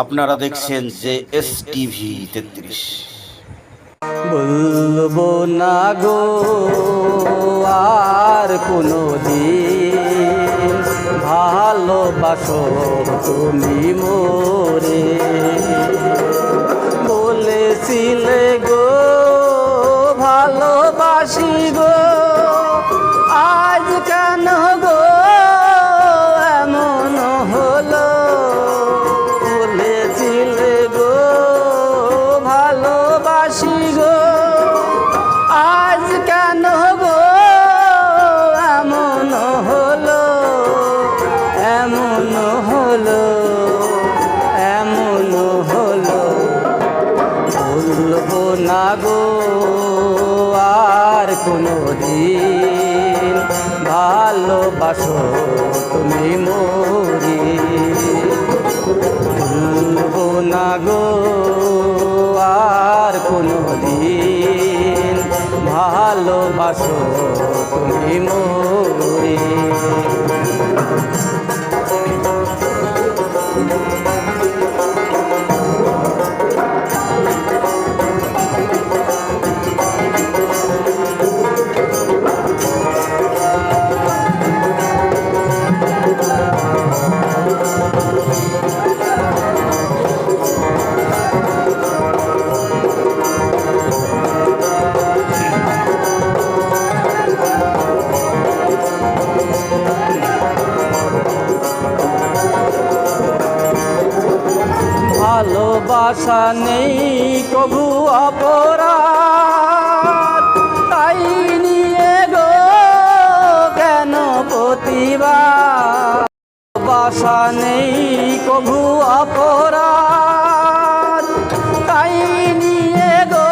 আপনারা দেখছেন যে এস টিভি তেত্রিশ। বলব না গো, আর কোনো দিন ভালোবাসো তুমি মোরে। বলেছিলে গো ভালোবাসো তুমি মরি। ভুলবো না গো আর কোনো দিন ভালোবাসো তুমি মরি। ভালোবাসা নেই কবু অপরাধ। তাই নিয়ে গো কেন প্রতিবাদ? বাসা নেই কবু অপরাধ। তাই নিয়ে গো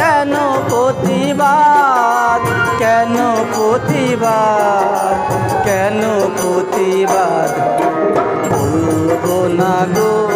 কেন প্রতিবাদ? কেন প্রতিবাদ? কেন প্রতিবাদ? বলব না গো।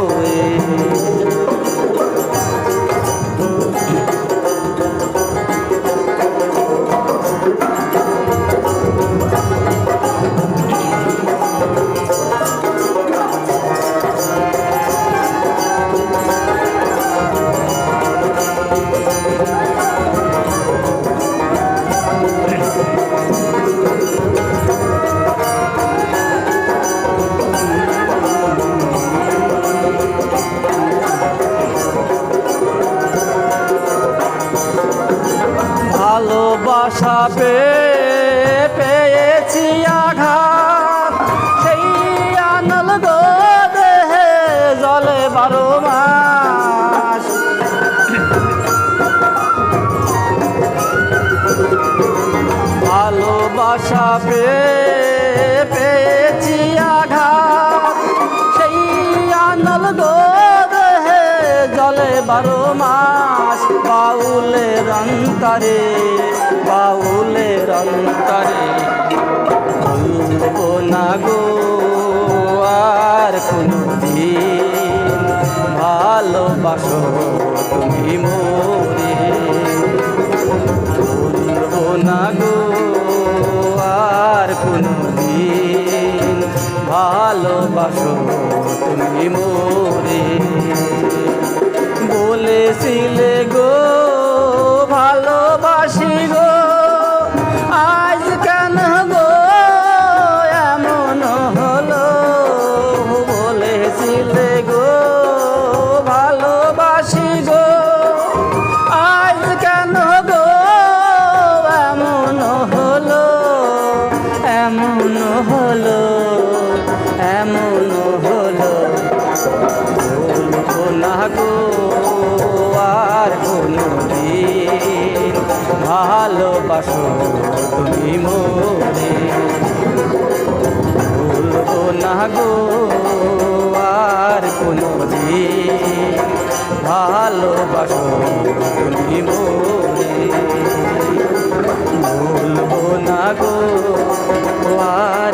পেয়ে পেয়েছি আঘাত। সেই আনল জলে বারো মাস। ভালোবাসা পেয়ে পেয়েছি আঘাত। সেই জলে বারো মাস। বাউলের বাউলের অন্তরে। ভুলবো না গো আর কোনো দিন ভালোবাসো তুমি মোরে ভুলবো না ভালোবাসো তুমি মোরে বলব না গো, আর কোনো দিন ভালোবাসো তুমি মোরে বলব না গো আর